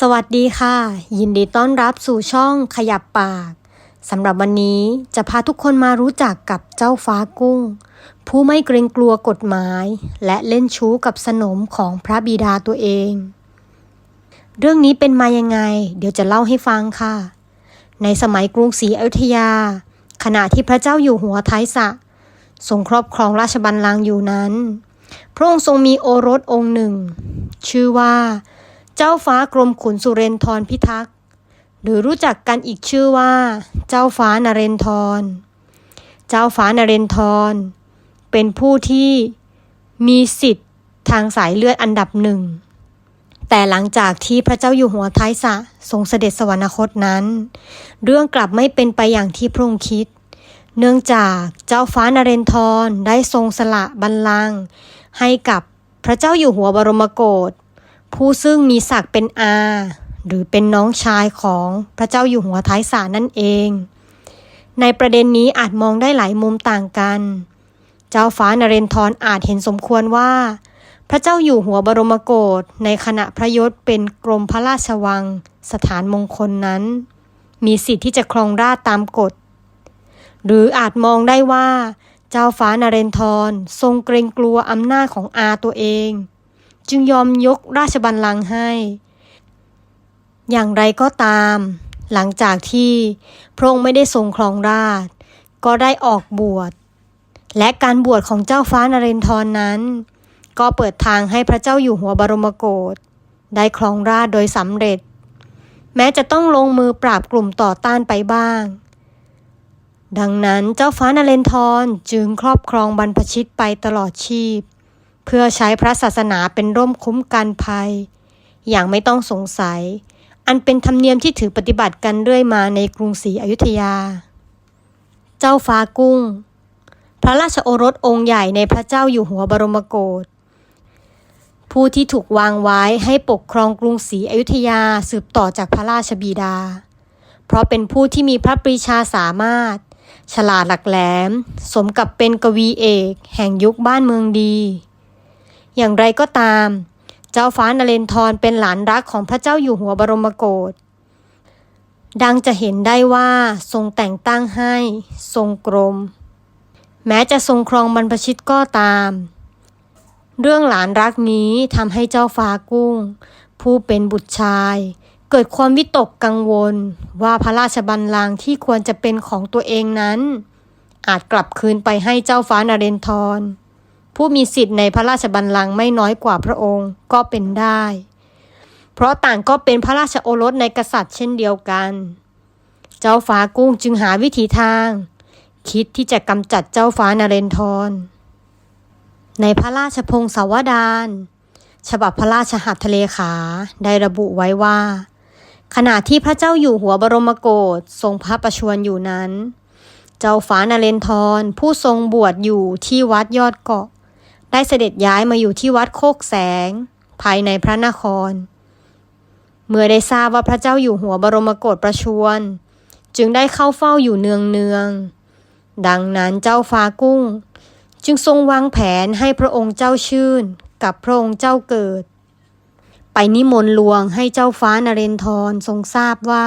สวัสดีค่ะ ยินดีต้อนรับสู่ช่องขยับปากสำหรับวันนี้จะพาทุกคนมารู้จักกับเจ้าฟ้ากุ้ง ผู้ไม่เกรงกลัวกฎหมาย และเล่นชู้กับสนมของพระบิดาตัวเอง เรื่องนี้เป็นมายังไง เดี๋ยวจะเล่าให้ฟังค่ะ ในสมัยกรุงศรีอยุธยา ขณะที่พระเจ้าอยู่หัวท้ายสะทรงครอบครองราชบัลลังก์อยู่นั้น พระองค์ทรงมีโอรสองค์หนึ่ง ชื่อว่า เจ้าฟ้ากรมขุนสุเรนทรพิทักษ์ หรือรู้จักกันอีกชื่อว่า เจ้าฟ้านเรนทร เจ้าฟ้านเรนทร เป็นผู้ที่มีสิทธิ์ทางสายเลือดอันดับหนึ่ง แต่หลังจากที่พระเจ้าอยู่หัวท้ายสะทรงเสด็จสวรรคตนั้น เรื่องกลับไม่เป็นไปอย่างที่พระองค์คิด เนื่องจากเจ้าฟ้านเรนทรได้ทรงสละบัลลังก์ให้กับพระเจ้าอยู่หัวบรมโกศ ผู้ซึ่งมีศักดิ์เป็นอา หรือเป็นน้องชายของพระเจ้าอยู่หัวท้ายสานั่นเอง ในประเด็นนี้อาจมองได้หลายมุมต่างกัน เจ้าฟ้านเรนทรอาจเห็นสมควรว่า พระเจ้าอยู่หัวบรมโกศในขณะพระยศเป็นกรมพระราชวัง สถานมงคลนั้น มีสิทธิ์ที่จะครองราชตามกฎ หรืออาจมองได้ว่า เจ้าฟ้านเรนทรทรงเกรงกลัวอำนาจของอาตัวเอง จึงยอมยกราชบัลลังก์ให้ อย่างไรก็ตาม หลังจากที่พระองค์ไม่ได้ทรงครองราช ก็ได้ออกบวช และการบวชของเจ้าฟ้านเรนทรนั้น ก็เปิดทางให้พระเจ้าอยู่หัวบรมโกศได้ครองราชโดยสำเร็จ แม้จะต้องลงมือปราบกลุ่มต่อต้านไปบ้าง ดังนั้นเจ้าฟ้านเรนทรจึงครอบครองบรรพชิตไปตลอดชีพ เพื่อใช้พระศาสนาเป็นร่มคุ้มกันภัย อย่างไม่ต้องสงสัย อันเป็นธรรมเนียมที่ถือปฏิบัติกันเรื่อยมาในกรุงศรีอยุธยา เจ้าฟ้ากุ้ง พระราชโอรสองค์ใหญ่ในพระเจ้าอยู่หัวบรมโกศผู้ที่ถูกวางไว้ให้ปกครองกรุงศรีอยุธยาสืบต่อจากพระราชบิดา เพราะเป็นผู้ที่มีพระปรีชาสามารถ ฉลาดหลักแหลม สมกับเป็นกวีเอก แห่งยุคบ้านเมืองดี อย่างไรก็ตาม เจ้าฟ้านเรนทรเป็นหลานรักของพระเจ้าอยู่หัวบรมโกศดังจะเห็นได้ว่าทรงแต่งตั้งให้ทรงกรม แม้จะทรงครองบรรพชิตก็ตาม เรื่องหลานรักนี้ทำให้เจ้าฟ้ากุ้ง ผู้เป็นบุตรชาย เกิดความวิตกกังวลว่าพระราชบัลลังก์ที่ควรจะเป็นของตัวเองนั้น อาจกลับคืนไปให้เจ้าฟ้านเรนทร ผู้มีสิทธิ์ในพระราชบัลลังก์ไม่น้อยกว่าพระองค์ก็เป็นได้ เพราะต่างก็เป็นพระราชโอรสในกษัตริย์เช่นเดียวกัน เจ้าฟ้ากุ้งจึงหาวิธีทาง คิดที่จะกำจัดเจ้าฟ้านเรนทร ในพระราชพงศาวดาร ฉบับพระราชหัตถเลขาได้ระบุไว้ว่า ขณะที่พระเจ้าอยู่หัวบรมโกศทรงพระประชวรอยู่นั้น เจ้าฟ้านเรนทรผู้ทรงบวชอยู่ที่วัดยอดเกาะ ได้เสด็จย้ายมาอยู่ที่วัดโคกแสง ภายในพระนคร เมื่อได้ทราบว่าพระเจ้าอยู่หัวบรมโกศประชวร จึงได้เข้าเฝ้าอยู่เนืองเนืองๆดังนั้นเจ้าฟ้ากุ้ง จึงทรงวางแผนให้พระองค์เจ้าชื่นกับพระองค์เจ้าเกิด ไปนิมนต์หลวงให้เจ้าฟ้านเรนทรทรงทราบว่า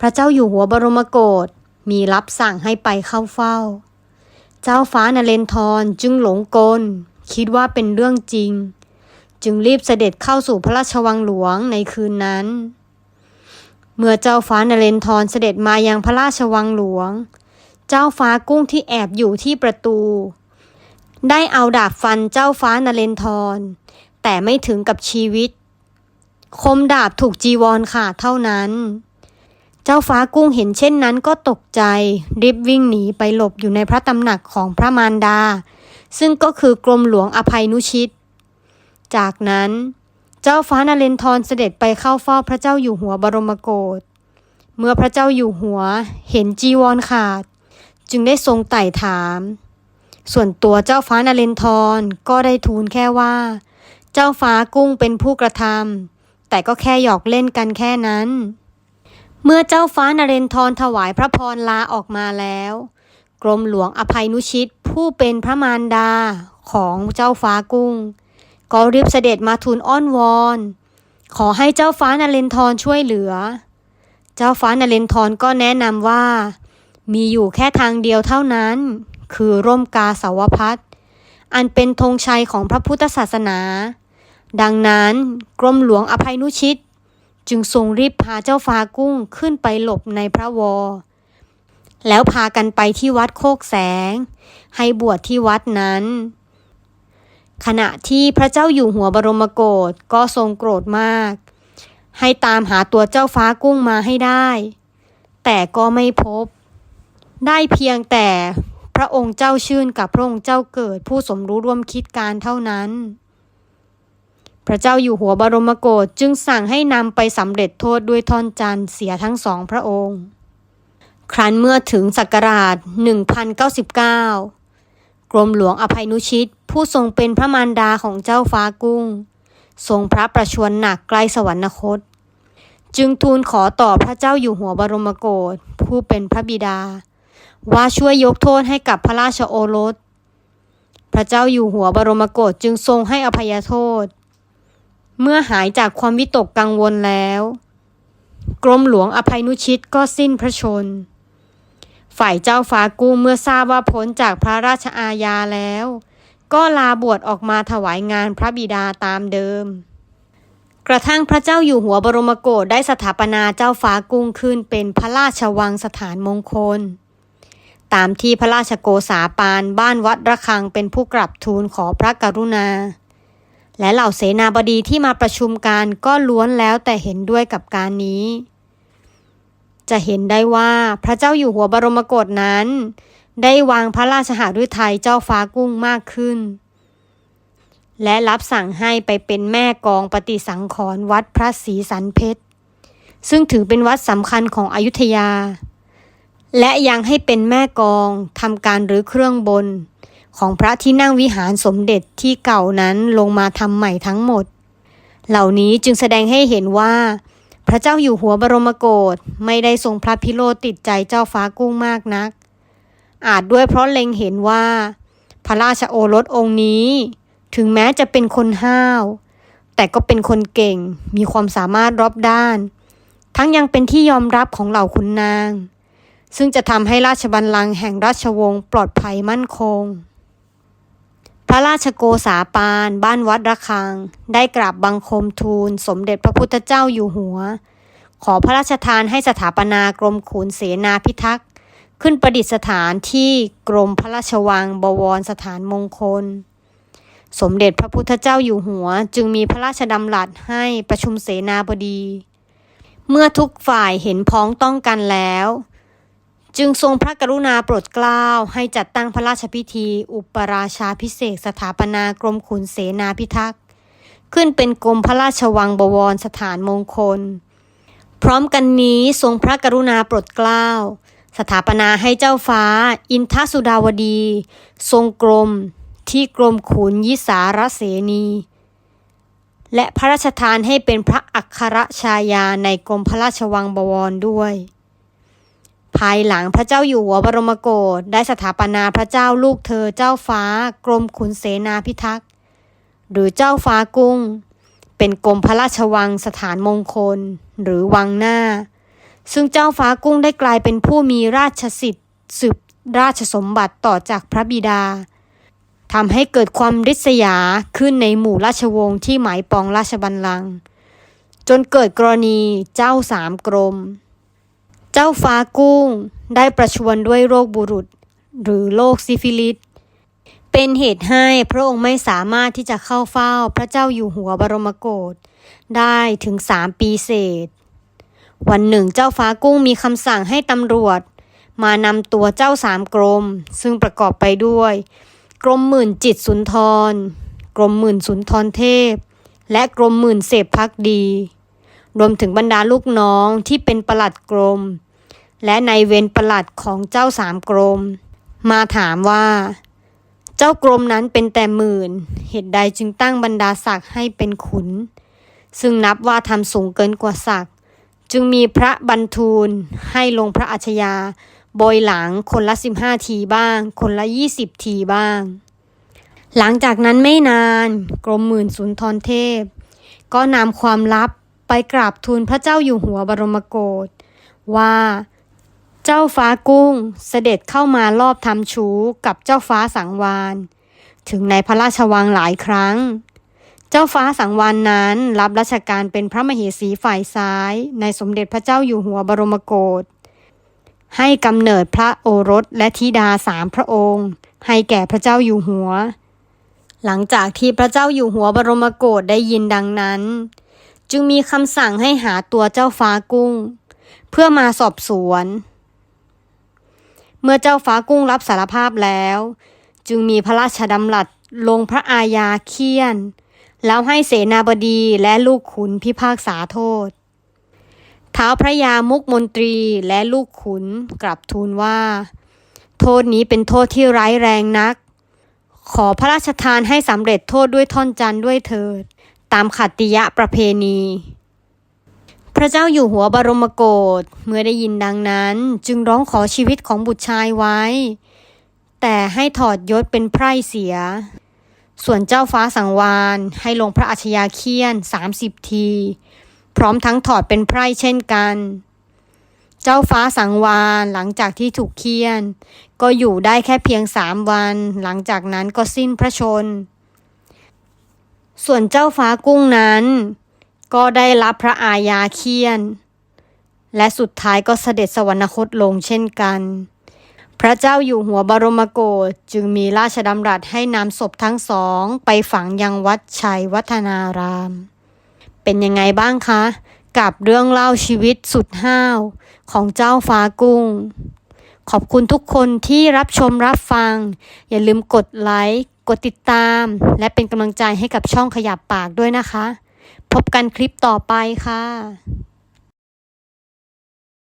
พระเจ้าอยู่หัวบรมโกศมีรับสั่งให้ไปเข้าเฝ้า เจ้าฟ้านเรนทรจึงหลงกล คิดว่าเป็นเรื่องจริง จึงรีบเสด็จเข้าสู่พระราชวังหลวงในคืนนั้น เมื่อเจ้าฟ้านเรนทรเสด็จมายังพระราชวังหลวง เจ้าฟ้ากุ้งที่แอบอยู่ที่ประตู ได้เอาดาบฟันเจ้าฟ้านเรนทร แต่ไม่ถึงกับชีวิต คมดาบถูกจีวรขาดเท่านั้นเจ้าฟ้ากุ้งเห็นเช่นนั้นก็ตกใจ รีบวิ่งหนีไปหลบอยู่ในพระตำหนักของพระมารดา ซึ่งก็คือกรมหลวงอภัยนุชิต จากนั้นเจ้าฟ้านเรนทรเสด็จไปเข้าเฝ้าพระเจ้าอยู่หัวบรมโกศ เมื่อพระเจ้าอยู่หัวเห็นจีวรขาด จึงได้ทรงไต่ถาม ส่วนตัวเจ้าฟ้านเรนทรก็ได้ทูลแค่ว่า เจ้าฟ้ากุ้งเป็นผู้กระทำแต่ก็แค่หยอกเล่นกันแค่นั้น เมื่อเจ้าฟ้านเรนทรถวายพระพรลาออกมาแล้ว กรมหลวงอภัยนุชิต ผู้เป็นพระมารดาของเจ้าฟ้ากุ้ง ก็รีบเสด็จมาทูลอ้อนวอน ขอให้เจ้าฟ้านเรนทรช่วยเหลือ เจ้าฟ้านเรนทรก็แนะนำว่า มีอยู่แค่ทางเดียวเท่านั้น คือร่มกาสาวพัดอันเป็นธงชัยของพระพุทธศาสนา ดังนั้นกรมหลวงอภัยนุชิต จึงทรงรีบพาเจ้าฟ้ากุ้งขึ้นไปหลบในพระวร แล้วพากันไปที่วัดโคกแสง ให้บวชที่วัดนั้น ขณะที่พระเจ้าอยู่หัวบรมโกศก็ทรงโกรธมาก ให้ตามหาตัวเจ้าฟ้ากุ้งมาให้ได้ แต่ก็ไม่พบ ได้เพียงแต่พระองค์เจ้าชื่นกับพระองค์เจ้าเกิดผู้สมรู้ร่วมคิดการเท่านั้น พระเจ้าอยู่หัวบรมโกศจึงสั่งให้นำไปสำเร็จโทษด้วยท่อนจันทร์เสียทั้งสองพระองค์ ครั้นเมื่อถึงศักราช 1099 กรมหลวงอภัยนุชิต ผู้ทรงเป็นพระมารดาของเจ้าฟ้ากุ้ง ทรงพระประชวรหนักใกล้สวรรคต จึงทูลขอต่อพระเจ้าอยู่หัวบรมโกศผู้เป็นพระบิดา ว่าช่วยยกโทษให้กับพระราชโอรส พระเจ้าอยู่หัวบรมโกศจึงทรงให้อภัยโทษ เมื่อหายจากความวิตกกังวลแล้ว กรมหลวงอภัยนุชิตก็สิ้นพระชน ฝ่ายเจ้าฟ้ากุ้งเมื่อทราบว่าพ้นจากพระราชอาญาแล้ว ก็ลาบวชออกมาถวายงานพระบิดาตามเดิม กระทั่งพระเจ้าอยู่หัวบรมโกศได้สถาปนาเจ้าฟ้ากุ้งขึ้นเป็นพระราชวังสถานมงคล ตามที่พระราชโกษาปานบ้านวัดระฆังเป็นผู้กลับทูลขอพระกรุณา และเหล่าเสนาบดีที่มาประชุมการก็ล้วนแล้วแต่เห็นด้วยกับการนี้ จะเห็นได้ว่าพระเจ้าอยู่หัวบรมกศนั้น ได้วางพระราชหฤทัยเจ้าฟ้ากุ้งมากขึ้น และรับสั่งให้ไปเป็นแม่กองปฏิสังขรณ์วัดพระศรีสันเพชร ซึ่งถือเป็นวัดสำคัญของอยุธยา และยังให้เป็นแม่กองทำการหรือเครื่องบน ของพระที่นั่งวิหารสมเด็จที่เก่านั้นลงมาทำใหม่ทั้งหมด เหล่านี้จึงแสดงให้เห็นว่า พระเจ้าอยู่หัวบรมโกศไม่ได้ทรงพระพิโรธติดใจเจ้าฟ้ากุ้งมากนัก อาจด้วยเพราะเล็งเห็นว่า พระราชโอรสองค์นี้ ถึงแม้จะเป็นคนห้าว แต่ก็เป็นคนเก่งมีความสามารถรอบด้าน ทั้งยังเป็นที่ยอมรับของเหล่าขุนนาง ซึ่งจะทำให้ราชบัลลังก์แห่งราชวงศ์ปลอดภัยมั่นคง พระราชโกษาปานบ้านวัดระฆัง ได้กราบบังคมทูล สมเด็จพระพุทธเจ้าอยู่หัว ขอพระราชทานให้สถาปนากรมขุนเสนาพิทักษ์ ขึ้นประดิษฐานที่กรมพระราชวังบวรสถานมงคล สมเด็จพระพุทธเจ้าอยู่หัว จึงมีพระราชดำรัสให้ประชุมเสนาบดี เมื่อทุกฝ่ายเห็นพ้องต้องกันแล้ว จึงทรงพระกรุณาโปรดเกล้าให้จัดตั้งพระราชพิธี อุปราชาพิเศษสถาปนากรมขุนเสนาพิทักษ์ขึ้นเป็นกรมพระราชวังบวรสถานมงคล พร้อมกันนี้ทรงพระกรุณาโปรดเกล้าสถาปนาให้เจ้าฟ้า อินทสุดาวดี ทรงกรมที่กรมขุนยิสารเสนี และพระราชทานให้เป็นพระอัครชายาในกรมพระราชวังบวรด้วย ภายหลังพระเจ้าอยู่หัวบรมโกศได้สถาปนาพระเจ้าลูกเธอเจ้าฟ้ากรมขุนเสนาพิทักษ์หรือเจ้าฟ้ากุ้ง เป็นกรมพระราชวังสถานมงคล หรือวังหน้า ซึ่งเจ้าฟ้ากุ้งได้กลายเป็นผู้มีราชสิทธิ์สืบราชสมบัติต่อจากพระบิดาทำให้เกิดความริษยาขึ้นในหมู่ราชวงศ์ที่หมายปองราชบัลลังก์จนเกิดกรณีเจ้าสามกรม เจ้าฟ้ากุ้งได้ประชวรด้วยโรคบุรุษ หรือโรคซิฟิลิส เป็นเหตุให้พระองค์ไม่สามารถที่จะเข้าเฝ้าพระเจ้าอยู่หัวบรมโกศได้ถึงสามปีเศษ วันหนึ่งเจ้าฟ้ากุ้งมีคำสั่งให้ตำรวจ มานำตัวเจ้าสามกรม ซึ่งประกอบไปด้วย กรมหมื่นจิตสุนทร กรมหมื่นสุนทรเทพ และกรมหมื่นเสพพักดี รวมถึงบรรดาลูกน้องที่เป็นประหลัดกรม และในายเวรประหลัดของเจ้าสามกรม มาถามว่า เจ้ากรมนั้นเป็นแต่หมื่น เหตุใดจึงตั้งบรรดาศักดิ์ให้เป็นขุน ซึ่งนับว่าทำสูงเกินกว่าศักดิ์จึงมีพระบรรทูลให้ลงพระอัชยาโบยหลังคนละ15ทีบ้าง คนละ20ทีบ้าง หลังจากนั้นไม่นาน กรมหมื่นสุนทรเทพ ก็นำความลับไปกราบทูลพระเจ้าอยู่หัวบรมโกศว่า เจ้าฟ้ากุ้งเสด็จเข้ามารอบทำชู้กับเจ้าฟ้าสังวานถึงในพระราชวังหลายครั้ง เจ้าฟ้าสังวานนั้นรับราชการเป็นพระมเหสีฝ่ายซ้าย ในสมเด็จพระเจ้าอยู่หัวบรมโกศให้กำเนิดพระโอรสและธิดาสามพระองค์ ให้แก่พระเจ้าอยู่หัว หลังจากที่พระเจ้าอยู่หัวบรมโกศได้ยินดังนั้น จึงมีคำสั่งให้หาตัวเจ้าฟ้ากุ้ง เพื่อมาสอบสวน เมื่อเจ้าฟ้ากุ้งรับสารภาพแล้ว จึงมีพระราชดำรัสลงพระอาญาเคี่ยน แล้วให้เสนาบดีและลูกขุนพิพากษาโทษ เท้าพระยามุกมนตรีและลูกขุนกลับทูลว่า โทษนี้เป็นโทษที่ร้ายแรงนัก ขอพระราชทานให้สำเร็จโทษด้วยท่อนจันด้วยเถิด ตามขัตติยะประเพณี พระเจ้าอยู่หัวบรมโกศเมื่อได้ยินดังนั้น จึงร้องขอชีวิตของบุตรชายไว้ แต่ให้ถอดยศเป็นไพร่เสีย ส่วนเจ้าฟ้าสังวานให้ลงพระอัชยาเคียน30ที พร้อมทั้งถอดเป็นไพร่เช่นกัน เจ้าฟ้าสังวานหลังจากที่ถูกเคียน ก็อยู่ได้แค่เพียงสามวัน หลังจากนั้นก็สิ้นพระชน ส่วนเจ้าฟ้ากุ้งนั้น ก็ได้รับพระอาญาเคียน และสุดท้ายก็เสด็จสวรรคตลงเช่นกัน พระเจ้าอยู่หัวบรมโกศจึงมีราชดำรัสให้นำศพทั้งสองไปฝังยังวัดชัยวัฒนาราม เป็นยังไงบ้างคะ กับเรื่องเล่าชีวิตสุดห้าวของเจ้าฟ้ากุ้ง ขอบคุณทุกคนที่รับชมรับฟัง อย่าลืมกดไลค์กดติดตาม และเป็นกำลังใจให้กับช่องขยับปากด้วยนะคะ พบกันคลิปต่อไปค่ะ